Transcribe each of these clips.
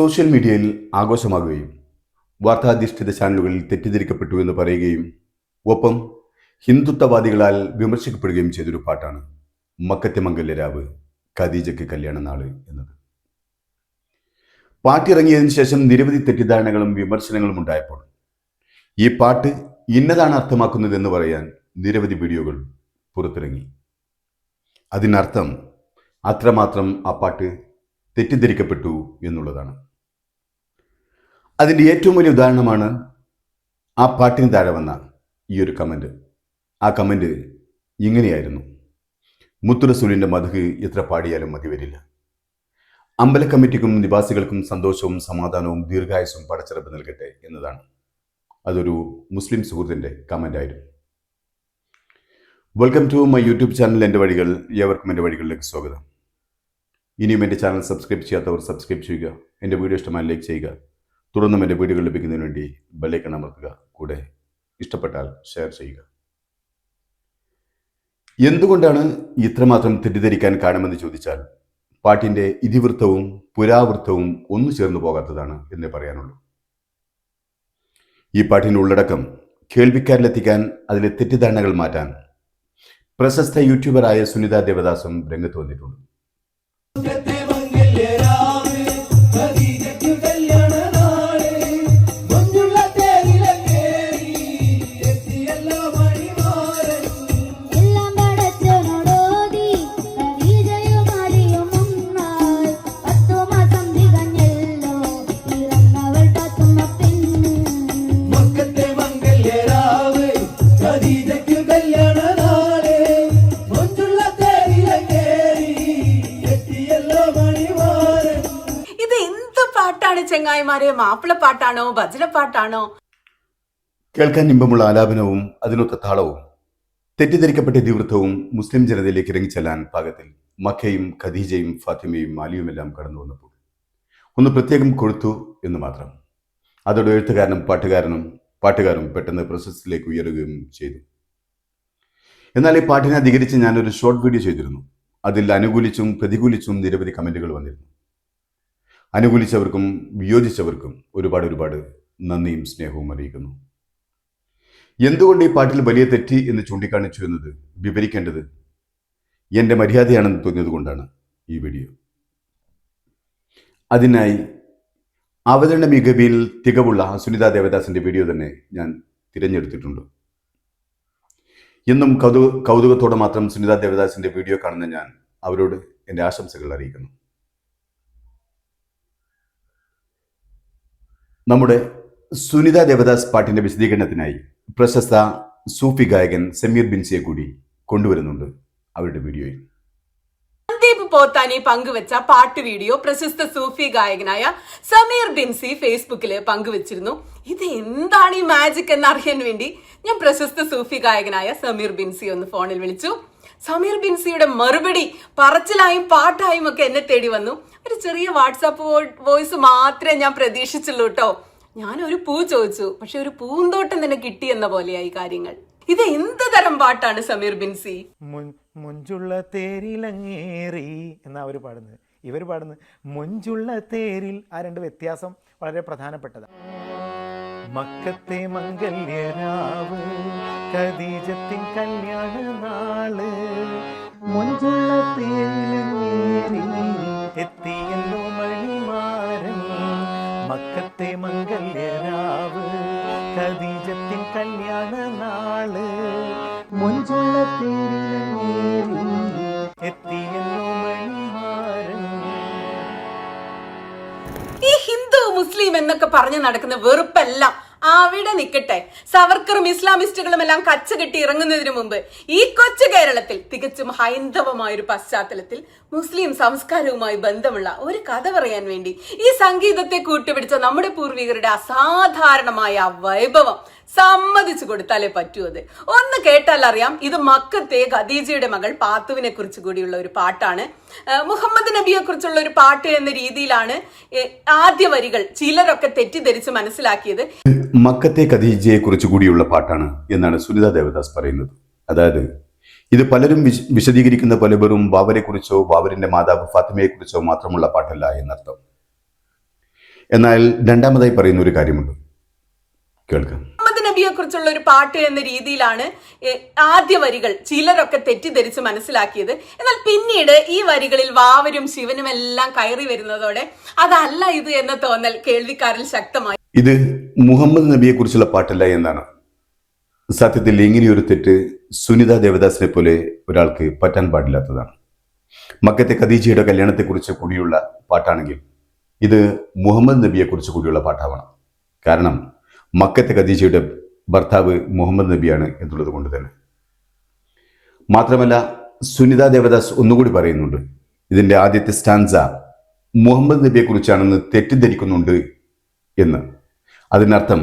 Social മീഡിയയിൽ ആഘോഷമാകുകയും വാർത്താധിഷ്ഠിത ചാനലുകളിൽ തെറ്റിദ്ധരിക്കപ്പെട്ടു എന്ന് പറയുകയും ഒപ്പം ഹിന്ദുത്വവാദികളാൽ വിമർശിക്കപ്പെടുകയും ചെയ്തൊരു പാട്ടാണ് മക്കത്തെ രാവ് ഖദീജയ്ക്ക് കല്യാണ നാൾ എന്നത്. പാട്ടിറങ്ങിയതിനു ശേഷം നിരവധി തെറ്റിദ്ധാരണകളും വിമർശനങ്ങളും ഉണ്ടായപ്പോൾ ഈ പാട്ട് ഇന്നതാണ് അർത്ഥമാക്കുന്നതെന്ന് പറയാൻ നിരവധി വീഡിയോകൾ പുറത്തിറങ്ങി. അതിനർത്ഥം അത്രമാത്രം ആ പാട്ട് തെറ്റിദ്ധരിക്കപ്പെട്ടു എന്നുള്ളതാണ്. അതിന്റെ ഏറ്റവും വലിയ ഉദാഹരണമാണ് ആ പാട്ടിന് താഴെ വന്ന ഈ ഒരു കമന്റ്. ആ കമന്റ് ഇങ്ങനെയായിരുന്നു. മുത്തുറസൂലിന്റെ മധുഹ് എത്ര പാടിയാലും മതി വരില്ല. അമ്പല കമ്മിറ്റിക്കും നിവാസികൾക്കും സന്തോഷവും സമാധാനവും ദീർഘായുസും പടച്ചിറപ്പ് നൽകട്ടെ എന്നതാണ്. അതൊരു മുസ്ലിം സുഹൃത്തിന്റെ കമന്റായിരുന്നു welcome to my YouTube channel എന്റെ വഴികൾ ഏവർക്കും എന്റെ വഴികളിലേക്ക് സ്വാഗതം. ഇനിയും എന്റെ ചാനൽ സബ്സ്ക്രൈബ് ചെയ്യാത്തവർ സബ്സ്ക്രൈബ് ചെയ്യുക എന്റെ വീഡിയോ ഇഷ്ടമായി ലൈക്ക് ചെയ്യുക തുടർന്നും എന്റെ വീഡിയോകൾ ലഭിക്കുന്നതിന് വേണ്ടി ബെല്ലൈക്കൺ അമർത്തുക. കൂടെ ഇഷ്ടപ്പെട്ടാൽ ഷെയർ ചെയ്യുക. എന്തുകൊണ്ടാണ് ഇത്രമാത്രം തെറ്റിദ്ധരിക്കാൻ കാരണമെന്ന് ചോദിച്ചാൽ പാട്ടിന്റെ ഇതിവൃത്തവും പുരാവൃത്തവും ഒന്നു ചേർന്നു പോകാത്തതാണ് എന്നേ പറയാനുള്ളൂ. ഈ പാട്ടിന്റെ ഉള്ളടക്കം കേൾവിക്കാരിലെത്തിക്കാൻ അതിലെ തെറ്റിദ്ധാരണകൾ മാറ്റാൻ പ്രശസ്ത യൂട്യൂബറായ സുനിത ദേവദാസും രംഗത്ത് വന്നിട്ടുണ്ട്. ഇത് എന്ത് പാട്ടാണ് ചെങ്ങായിമാരെ? മാപ്പിള പാട്ടാണോ? ഭജന പാട്ടാണോ? കേൾക്കാൻ ഇമ്പമുള്ള ആലാപനവും അതിനൊത്ത താളവും തെറ്റിദ്ധരിക്കപ്പെട്ട ഇതിവൃത്തവും മുസ്ലിം ജനതയിലേക്ക് ഇറങ്ങിച്ചെല്ലാൻ പാകത്തിൽ മക്കയും ഖദീജയും ഫാത്തിമയും മാലിയുമെല്ലാം കടന്നു വന്നപ്പോൾ. ഒന്ന് പ്രത്യേകം കൊഴുത്തു എന്ന് മാത്രം. അതോടെ എഴുത്തുകാരനും പാട്ടുകാരനും പാട്ടുകാരും പെട്ടെന്ന് പ്രശസ്തിയിലേക്ക് ഉയരുകയും ചെയ്തു. എന്നാൽ ഈ പാട്ടിനെ അധികരിച്ച് ഞാനൊരു ഷോർട്ട് വീഡിയോ ചെയ്തിരുന്നു. അതിൽ അനുകൂലിച്ചും പ്രതികൂലിച്ചും നിരവധി കമന്റുകൾ വന്നിരുന്നു. അനുകൂലിച്ചവർക്കും വിയോജിച്ചവർക്കും ഒരുപാട് ഒരുപാട് നന്ദിയും സ്നേഹവും അറിയിക്കുന്നു. എന്തുകൊണ്ട് ഈ പാട്ടിൽ വലിയ തെറ്റി എന്ന് ചൂണ്ടിക്കാണിച്ചു എന്നത് വിവരിക്കേണ്ടത് എന്റെ മര്യാദയാണെന്ന് തോന്നിയത് കൊണ്ടാണ് ഈ വീഡിയോ. അതിനായി അവതരണ മികവിൽ തികവുള്ള സുനിതാ ദേവദാസിന്റെ വീഡിയോ തന്നെ ഞാൻ തിരഞ്ഞെടുത്തിട്ടുണ്ട്. എന്നും കൗതു കൗതുകത്തോടെ മാത്രം സുനിത ദേവദാസിന്റെ വീഡിയോ കാണുന്ന ഞാൻ അവരോട് എന്റെ ആശംസകൾ അറിയിക്കുന്നു. നമ്മുടെ സുനിത ദേവദാസ് പാട്ടിന്റെ വിശദീകരണത്തിനായി പ്രശസ്ത സൂഫി ഗായകൻ സമീർ ബിൻസിയെ കൂടി കൊണ്ടുവരുന്നുണ്ട് അവരുടെ വീഡിയോയിൽ. പോത്താനി പങ്കുവച്ച പാട്ട് വീഡിയോ പ്രശസ്ത സൂഫി ഗായകനായ സമീർ ബിൻസി ഫേസ്ബുക്കിൽ പങ്കുവച്ചിരുന്നു. ഇത് എന്താണ് ഈ മാജിക് എന്നറിയാൻ വേണ്ടി? ഞാൻ പ്രശസ്ത സൂഫി ഗായകനായ സമീർ ബിൻസി ഒന്ന് ഫോണിൽ വിളിച്ചു. സമീർ ബിൻസിയുടെ മറുപടി പറച്ചിലായും പാട്ടായും ഒക്കെ എന്നെ തേടി വന്നു. ഒരു ചെറിയ വാട്സാപ്പ് വോയിസ് മാത്രമേ ഞാൻ പ്രതീക്ഷിച്ചുള്ളൂ കേട്ടോ ഞാൻ ഒരു പൂ ചോദിച്ചു. പക്ഷെ ഒരു പൂന്തോട്ടം തന്നെ കിട്ടിയെന്ന പോലെയായി കാര്യങ്ങൾ. ഇത് എന്ത് തരം പാട്ടാണ് സമീർ ബിൻസി മുഞ്ചുള്ള തേരിലങ്ങേറി എന്നാണ് അവർ പാടുന്നത്. ഇവർ പാടുന്നത് മുഞ്ചുള്ള തേരിൽ. ആ രണ്ട് വ്യത്യാസം വളരെ പ്രധാനപ്പെട്ടതാണ്. മക്കത്തെ മംഗല്യരാവ് കദീജത്തിൻ കല്യാണ നാൾ. മുഞ്ചുള്ള തേരിലങ്ങേറി എത്തിയല്ലോ മണിമാരൻ മക്കത്തെ മംഗല്യരാവ് കദീജത്തിൻ കല്യാണ നാൾ. മുഞ്ചുള്ള തേരിലങ്ങേറി എന്നൊക്കെ പറഞ്ഞു നടക്കുന്ന വെറുപ്പെല്ലാം അവിടെ നിൽക്കട്ടെ സവർക്കറും ഇസ്ലാമിസ്റ്റുകളും എല്ലാം കച്ച കെട്ടി ഇറങ്ങുന്നതിന് മുമ്പ് ഈ കൊച്ചു കേരളത്തിൽ തികച്ചും ഹൈന്ദവമായ ഒരു പശ്ചാത്തലത്തിൽ മുസ്ലിം സംസ്കാരവുമായി ബന്ധമുള്ള ഒരു കഥ പറയാൻ വേണ്ടി ഈ സംഗീതത്തെ കൂട്ടുപിടിച്ച നമ്മുടെ പൂർവികരുടെ അസാധാരണമായ വൈഭവം സമ്മതിച്ചു കൊടുത്താലേ പറ്റൂ അത്. ഒന്ന് കേട്ടാൽ അറിയാം ഇത് മക്കത്തെ ഖദീജയുടെ മകൾ പാത്തുവിനെ കുറിച്ച് കൂടിയുള്ള ഒരു പാട്ടാണ്. മുഹമ്മദ് നബിയെ കുറിച്ചുള്ള ഒരു പാട്ട് എന്ന രീതിയിലാണ് ആദ്യ വരികൾ ചിലരൊക്കെ തെറ്റിദ്ധരിച്ച് മനസ്സിലാക്കിയത്. മക്കത്തെ ഖദീജയെ കുറിച്ച് കൂടിയുള്ള പാട്ടാണ് എന്നാണ് സുനിത ദേവദാസ് പറയുന്നത്. അതായത് ഇത് പലരും വിശ- വിശദീകരിക്കുന്ന പലവരും വെറും ബാബരെ കുറിച്ചോ ബാബറിന്റെ മാതാവ് ഫാത്തിമയെ കുറിച്ചോ മാത്രമുള്ള പാട്ടല്ല എന്നർത്ഥം. എന്നാൽ രണ്ടാമതായി പറയുന്ന ഒരു കാര്യമുണ്ട്. കേൾക്കാം. നബിയെ ഒരു പാട്ട് എന്ന രീതിയിലാണ് ആദ്യ വരികൾ ചിലരൊക്കെ തെറ്റിദ്ധരിച്ച് മനസ്സിലാക്കിയത്. എന്നാൽ പിന്നീട് ഈ വരികളിൽ വാവരും ശിവനും എല്ലാം കയറി വരുന്നതോടെ അതല്ല ഇത് എന്ന തോന്നൽ കേൾവിക്കാരിൽ ശക്തമായി ഇത് മുഹമ്മദ് നബിയെ കുറിച്ചുള്ള പാട്ടല്ല എന്നാണ്. സത്യത്തിൽ ഇങ്ങനെയൊരു തെറ്റ് സുനിത ദേവദാസിനെ പോലെ ഒരാൾക്ക് പറ്റാൻ പാടില്ലാത്തതാണ്. മക്കത്തെ ഖദീജയുടെ കല്യാണത്തെക്കുറിച്ച് കൂടിയുള്ള പാട്ടാണെങ്കിൽ ഇത് മുഹമ്മദ് നബിയെക്കുറിച്ച് കൂടിയുള്ള പാട്ടാവണം. കാരണം മക്കത്തെ ഖദീജയുടെ ഭർത്താവ് മുഹമ്മദ് നബിയാണ് എന്നുള്ളത് കൊണ്ട് തന്നെ. മാത്രമല്ല സുനിത ദേവദാസ് ഒന്നുകൂടി പറയുന്നുണ്ട് ഇതിന്റെ ആദ്യത്തെ സ്റ്റാൻസ മുഹമ്മദ് നബിയെക്കുറിച്ചാണെന്ന് തെറ്റിദ്ധരിക്കുന്നുണ്ട് എന്ന്. അതിനർത്ഥം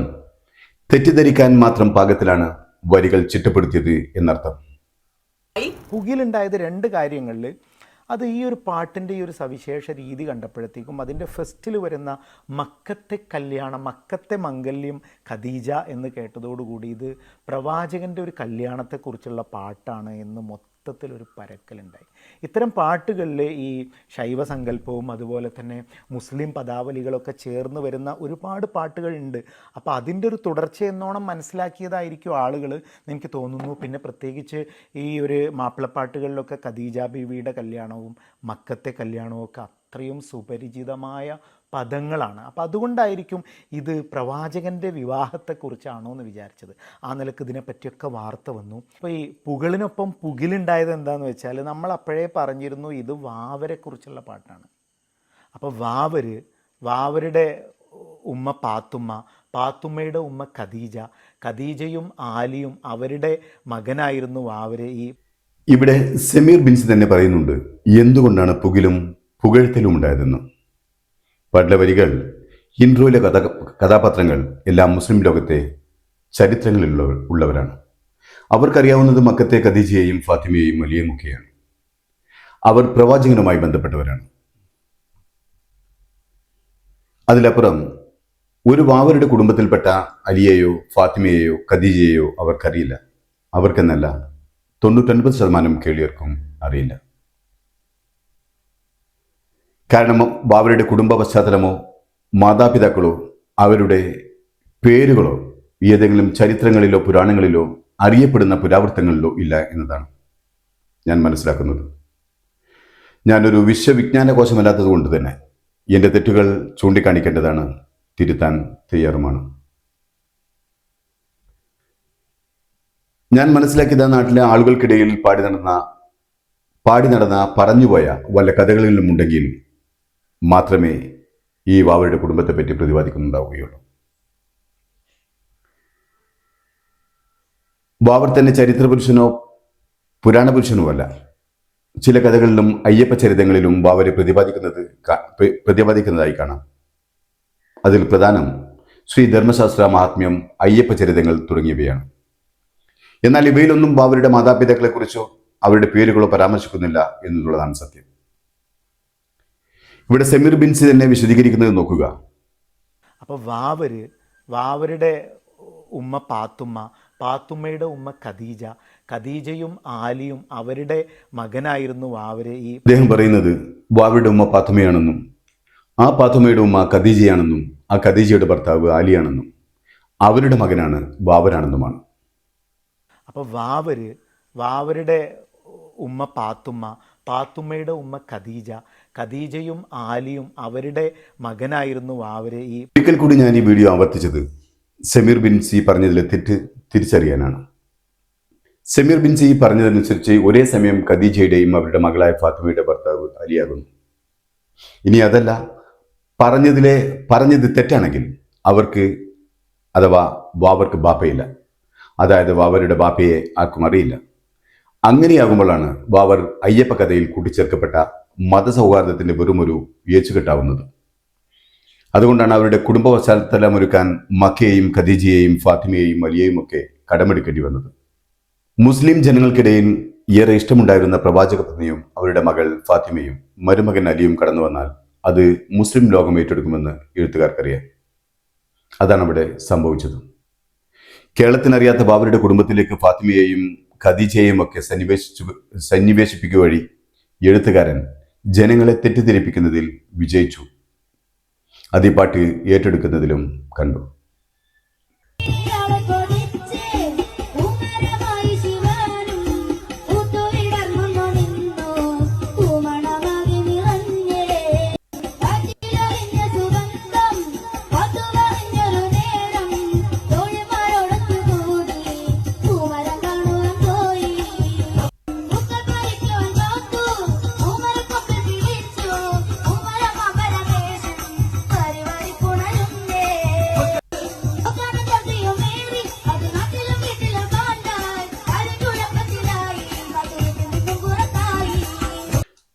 തെറ്റിദ്ധരിക്കാൻ മാത്രം പാകത്തിലാണ് വരികൾ ചിട്ടപ്പെടുത്തിയത് എന്നർത്ഥം. കുകിലുണ്ടായത് രണ്ട് കാര്യങ്ങളിൽ അത് ഈ ഒരു പാട്ടിന്റെ ഈ ഒരു സവിശേഷ രീതി കണ്ടപ്പോഴത്തേക്കും അതിന്റെ ഫസ്റ്റിൽ വരുന്ന മക്കത്തെ കല്യാണം മക്കത്തെ മംഗല്യം ഖദീജ എന്ന് കേട്ടതോടുകൂടി ഇത് പ്രവാചകന്റെ ഒരു കല്യാണത്തെക്കുറിച്ചുള്ള പാട്ടാണ് എന്ന് മൊത്തത്തിലൊരു പരക്കലുണ്ടായി. ഇത്തരം പാട്ടുകളിൽ ഈ ശൈവ സങ്കല്പവും അതുപോലെ തന്നെ മുസ്ലിം പദാവലികളൊക്കെ ചേർന്ന് വരുന്ന ഒരുപാട് പാട്ടുകളുണ്ട്. അപ്പോൾ അതിന്റെ ഒരു തുടർച്ചയെന്നോണം മനസ്സിലാക്കിയതായിരിക്കും ആളുകൾ എനിക്ക് തോന്നുന്നു പിന്നെ പ്രത്യേകിച്ച് ഈ ഒരു മാപ്പിളപ്പാട്ടുകളിലൊക്കെ ഖദീജ ബീവിയുടെ കല്യാണവും മക്കത്തെ കല്യാണവും ഒക്കെ അത്രയും സുപരിചിതമായ പദങ്ങളാണ്. അപ്പോൾ അതുകൊണ്ടായിരിക്കും ഇത് പ്രവാചകന്റെ വിവാഹത്തെക്കുറിച്ചാണോ എന്ന് വിചാരിച്ചത്. ആ നിലയ്ക്ക് ഇതിനെപ്പറ്റിയൊക്കെ വാർത്ത വന്നു. അപ്പോൾ ഈ പുകളിനൊപ്പം പുകിലുണ്ടായത് എന്താണെന്ന് വെച്ചാൽ നമ്മൾ അപ്പോഴേ പറഞ്ഞിരുന്നു ഇത് വാവരെക്കുറിച്ചുള്ള പാട്ടാണ്. അപ്പോൾ വാവര് വാവരുടെ ഉമ്മ പാത്തുമ്മ പാത്തുമ്മയുടെ ഉമ്മ ഖദീജ ഖദീജയും ആലിയും അവരുടെ മകനായിരുന്നു വാവര് ഈ ഇവിടെ സമീർ ബിൻസ് തന്നെ പറയുന്നുണ്ട് എന്തുകൊണ്ടാണ് പുകിലും പുകഴ്ത്തലും ഉണ്ടായതെന്ന്? പാട്ടിലെ വരികൾ കഥ കഥാപാത്രങ്ങൾ എല്ലാം മുസ്ലിം ലോകത്തെ ചരിത്രങ്ങളിലുള്ള ഉള്ളവരാണ്. അവർക്കറിയാവുന്നത് മക്കത്തെ ഖദീജയെയും ഫാത്തിമയെയും അലിയും ഒക്കെയാണ് അവർ പ്രവാചകനുമായി ബന്ധപ്പെട്ടവരാണ്. അതിലപ്പുറം ഒരു വാവരുടെ കുടുംബത്തിൽപ്പെട്ട അലിയെയോ ഫാത്തിമയെയോ ഖദീജയെയോ അവർക്കറിയില്ല. അവർക്കെന്നല്ല തൊണ്ണൂറ്റൊൻപത് ശതമാനം കേളിയർക്കും അറിയില്ല. കാരണം അവരുടെ കുടുംബ പശ്ചാത്തലമോ മാതാപിതാക്കളോ അവരുടെ പേരുകളോ ഏതെങ്കിലും ചരിത്രങ്ങളിലോ പുരാണങ്ങളിലോ അറിയപ്പെടുന്ന പുരാവൃത്തങ്ങളിലോ ഇല്ല എന്നതാണ് ഞാൻ മനസ്സിലാക്കുന്നത്. ഞാനൊരു വിശ്വവിജ്ഞാന കോശമല്ലാത്തത് കൊണ്ട് തന്നെ എന്റെ തെറ്റുകൾ ചൂണ്ടിക്കാണിക്കേണ്ടതാണ് തിരുത്താൻ തയ്യാറുമാണ്. ഞാൻ മനസ്സിലാക്കിയത് ആ നാട്ടിലെ ആളുകൾക്കിടയിൽ പാടി നടന്ന പാടി നടന്ന പറഞ്ഞുപോയ വല്ല കഥകളിലും ഉണ്ടെങ്കിൽ മാത്രമേ ഈ വാവരുടെ കുടുംബത്തെ പറ്റി പ്രതിപാദിക്കുന്നുണ്ടാവുകയുള്ളൂ. വാവർ തന്നെ ചരിത്രപുരുഷനോ പുരാണ പുരുഷനോ അല്ല ചില കഥകളിലും അയ്യപ്പ ചരിതങ്ങളിലും വാവരെ പ്രതിപാദിക്കുന്നത് പ്രതിപാദിക്കുന്നതായി കാണാം. അതിൽ പ്രധാനം ശ്രീ ധർമ്മശാസ്ത്ര മഹാത്മ്യം അയ്യപ്പ ചരിതങ്ങൾ തുടങ്ങിയവയാണ്. എന്നാൽ ഇവയിലൊന്നും ബാബരുടെ മാതാപിതാക്കളെക്കുറിച്ചോ അവരുടെ പേരുകളോ പരാമർശിക്കുന്നില്ല എന്നുള്ളതാണ് സത്യം. ഇവിടെ സെമീർ ബിൻസി തന്നെ വിശദീകരിക്കുന്നത് നോക്കുക. അപ്പോൾ വാവര് വാവരുടെ ഉമ്മ പാത്തുമ്മ പാത്തുമ്മയുടെ ഉമ്മ ഖദീജ ഖദീജയും ആലിയും അവരുടെ മകനായിരുന്നു വാവര് ഈ അദ്ദേഹം പറയുന്നത് വാവരുടെ ഉമ്മ പാത്തുമ്മയാണെന്നും ആ പാത്തുമ്മയുടെ ഉമ്മ ഖദീജയാണെന്നും ആ ഖദീജയുടെ ഭർത്താവ് ആലിയാണെന്നും അവരുടെ മകനാണ് വാവരാണെന്നുമാണ്. അപ്പോൾ വാവര് വാവരുടെ ഉമ്മ പാത്തുമ്മ പാത്തുമ്മയുടെ ഉമ്മ ഖദീജ ഖദീജയും ആലിയും അവരുടെ മകനായിരുന്നു വാവര് ഈ ഒരിക്കൽ കൂടി ഞാൻ ഈ വീഡിയോ ആവർത്തിച്ചത് സെമീർ ബിൻ സി പറഞ്ഞതിലെ തെറ്റ് തിരിച്ചറിയാനാണ്. സെമീർ ബിൻ സി പറഞ്ഞതനുസരിച്ച് ഒരേ സമയം ഖദീജയുടെയും അവരുടെ മകളായ ഫാത്തിമയുടെ ഭർത്താവ് അലിയാകുന്നു. ഇനി അതല്ല പറഞ്ഞതിലെ പറഞ്ഞത് തെറ്റാണെങ്കിൽ അവർക്ക് അഥവാ വാവർക്ക് ബാപ്പയില്ല. അതായത് ബാബരുടെ ബാപ്പയെ ആർക്കും അറിയില്ല. അങ്ങനെയാകുമ്പോഴാണ് വാവർ അയ്യപ്പ കഥയിൽ കൂട്ടിച്ചേർക്കപ്പെട്ട മതസൗഹാർദ്ദത്തിന്റെ വിയച്ചു കെട്ടാവുന്നത് അതുകൊണ്ടാണ് അവരുടെ കുടുംബ പശ്ചാത്തലം ഒരുക്കാൻ മക്കയെയും ഖദീജയെയും ഫാത്തിമയെയും അലിയെയും ഒക്കെ കടമെടുക്കേണ്ടി വന്നത്. മുസ്ലിം ജനങ്ങൾക്കിടയിൽ ഏറെ ഇഷ്ടമുണ്ടായിരുന്ന പ്രവാചക പത്നിയും അവരുടെ മകൾ ഫാത്തിമയും മരുമകൻ അലിയും കടന്നു വന്നാൽ അത് മുസ്ലിം ലോകം ഏറ്റെടുക്കുമെന്ന് എഴുത്തുകാർക്കറിയാം. അതാണ് അവിടെ സംഭവിച്ചത്. കേരളത്തിനറിയാത്ത ബാബരുടെ കുടുംബത്തിലേക്ക് ഫാത്തിമയെയും ഖദീജയെയും ഒക്കെ സന്നിവേശിച്ചു സന്നിവേശിപ്പിക്കുക വഴി എഴുത്തുകാരൻ ജനങ്ങളെ തെറ്റിദ്ധരിപ്പിക്കുന്നതിൽ വിജയിച്ചു. അതിപ്പാട്ട് ഏറ്റെടുക്കുന്നതിലും കണ്ടു.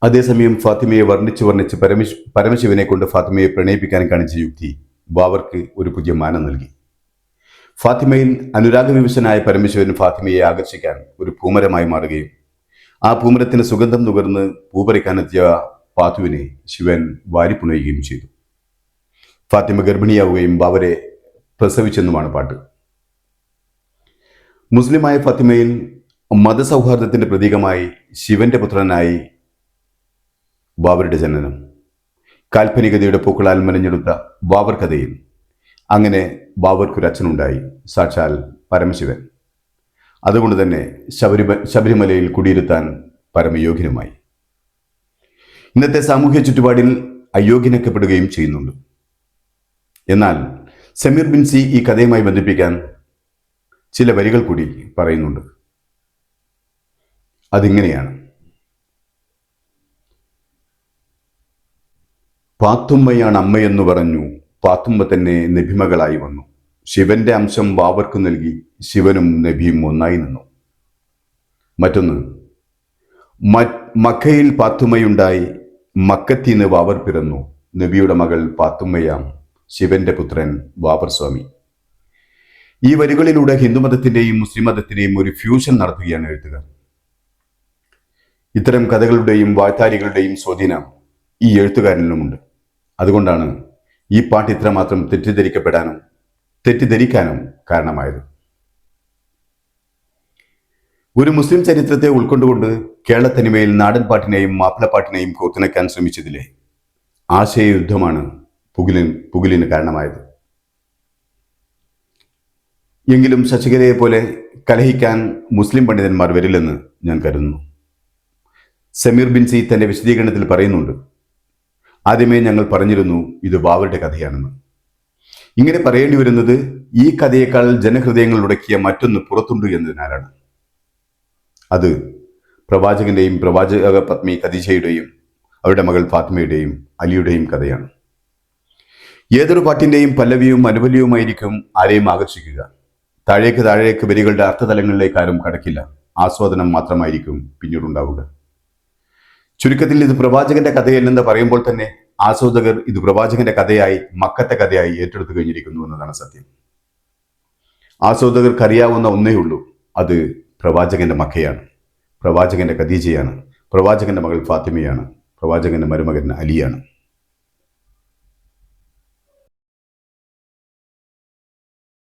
അതേസമയം ഫാത്തിമയെ വർണിച്ച് വർണിച്ച് പരമശ് പരമശിവനെ കൊണ്ട് ഫാത്തിമയെ പ്രണയിപ്പിക്കാൻ കാണിച്ച യുക്തി ബാബർക്ക് ഒരു പുതിയ മാനം നൽകി. ഫാത്തിമയിൽ അനുരാഗവിവശനായ പരമശിവൻ ഫാത്തിമയെ ആകർഷിക്കാൻ ഒരു പൂമരമായി മാറുകയും ആ പൂമരത്തിന് സുഗന്ധം നുകർന്ന് പൂപറിക്കാനെത്തിയ പാത്തുവിനെ ശിവൻ വാരിപ്പുണയുകയും ചെയ്തു. ഫാത്തിമ ഗർഭിണിയാവുകയും ബാബരെ പ്രസവിച്ചെന്നുമാണ് പാട്ട്. മുസ്ലിമായ ഫാത്തിമയിൽ മതസൗഹാർദ്ദത്തിന്റെ പ്രതീകമായി ശിവന്റെ പുത്രനായി ബാബറുടെ ജനനം. കാൽപ്പനികതയുടെ പൂക്കളാൽ മെനഞ്ഞെടുത്ത ബാബർ കഥയിൽ അങ്ങനെ ബാബർക്കൊരു അച്ഛനുണ്ടായി സാക്ഷാൽ പരമശിവൻ. അതുകൊണ്ട് തന്നെ ശബരിമ ശബരിമലയിൽ കുടിയിരുത്താൻ പരമയോഗ്യനുമായി. ഇന്നത്തെ സാമൂഹ്യ ചുറ്റുപാടിൽ അയോഗ്യനാക്കപ്പെടുകയും ചെയ്യുന്നുണ്ട്. എന്നാൽ സമീർ ബിൻസി ഈ കഥയുമായി ബന്ധിപ്പിക്കാൻ ചില വരികൾ കൂടി പറയുന്നുണ്ട്. അതിങ്ങനെയാണ്. പാത്തുമ്മയാണ് അമ്മയെന്ന് പറഞ്ഞു. പാത്തുമ്മ തന്നെ നബിമകളായി വന്നു. ശിവന്റെ അംശം വാവർക്ക് നൽകി ശിവനും നബിയും ഒന്നായി നിന്നു. മറ്റൊന്ന് മക്കയിൽ പാത്തുമ്മയുണ്ടായി. മക്കത്തിന് വാവർ പിറന്നു. നബിയുടെ മകൾ പാത്തുമ്മയാം ശിവന്റെ പുത്രൻ ബാബർ സ്വാമി. ഈ വരികളിലൂടെ ഹിന്ദുമതത്തിന്റെയും മുസ്ലിം മതത്തിന്റെയും ഒരു ഫ്യൂഷൻ നടത്തുകയാണ് എഴുത്തുകാർ ഇത്തരം കഥകളുടെയും വാഴ്ത്താരികളുടെയും സ്വാധീനം ഈ എഴുത്തുകാരനിലുമുണ്ട്. അതുകൊണ്ടാണ് ഈ പാട്ട് ഇത്രമാത്രം തെറ്റിദ്ധരിക്കപ്പെടാനും തെറ്റിദ്ധരിക്കാനും കാരണമായത്. ഒരു മുസ്ലിം ചരിത്രത്തെ ഉൾക്കൊണ്ടുകൊണ്ട് കേരളത്തനിമയിൽ നാടൻ പാട്ടിനെയും മാപ്പിളപ്പാട്ടിനെയും കോത്തിണക്കാൻ ശ്രമിച്ചതിലെ ആശയയുദ്ധമാണ് പുകിലിൻ പുകിലിന് കാരണമായത്. എങ്കിലും ശശികലയെ പോലെ കലഹിക്കാൻ മുസ്ലിം പണ്ഡിതന്മാർ വരില്ലെന്ന് ഞാൻ കരുതുന്നു. സമീർ ബിൻസി തന്റെ വിശദീകരണത്തിൽ പറയുന്നുണ്ട്. ആദ്യമേ ഞങ്ങൾ പറഞ്ഞിരുന്നു ഇത് ബാബറുടെ കഥയാണെന്ന്. ഇങ്ങനെ പറയേണ്ടി വരുന്നത് ഈ കഥയേക്കാൾ ജനഹൃദയങ്ങൾ ഉടക്കിയ മറ്റൊന്ന് പുറത്തുണ്ട് എന്നതിനാലാണ് അത് പ്രവാചകന്റെയും പ്രവാചക പത്മി ഖദീജയുടെയും അവരുടെ മകൾ ഫാത്മയുടെയും അലിയുടെയും കഥയാണ്. ഏതൊരു പാട്ടിന്റെയും പല്ലവിയും അനുപല്യവുമായിരിക്കും ആരെയും ആകർഷിക്കുക. താഴേക്ക് താഴേക്ക് വരികളുടെ അർത്ഥതലങ്ങളിലേക്കാരും കടക്കില്ല. ആസ്വാദനം മാത്രമായിരിക്കും പിന്നീടുണ്ടാവുക. ചുരുക്കത്തിൽ ഇത് പ്രവാചകന്റെ കഥയല്ലെന്ന് പറയുമ്പോൾ തന്നെ ആസ്വാദകർ ഇത് പ്രവാചകന്റെ കഥയായി മക്കത്തെ കഥയായി ഏറ്റെടുത്തു കഴിഞ്ഞിരിക്കുന്നു എന്നതാണ് സത്യം. ആസ്വാദകർക്ക് അറിയാവുന്ന ഒന്നേ ഉള്ളൂ അത് പ്രവാചകന്റെ മക്കയാണ് പ്രവാചകന്റെ ഖദീജയാണ് പ്രവാചകന്റെ മകൾ ഫാത്തിമയാണ് പ്രവാചകന്റെ മരുമകൻ അലിയാണ്.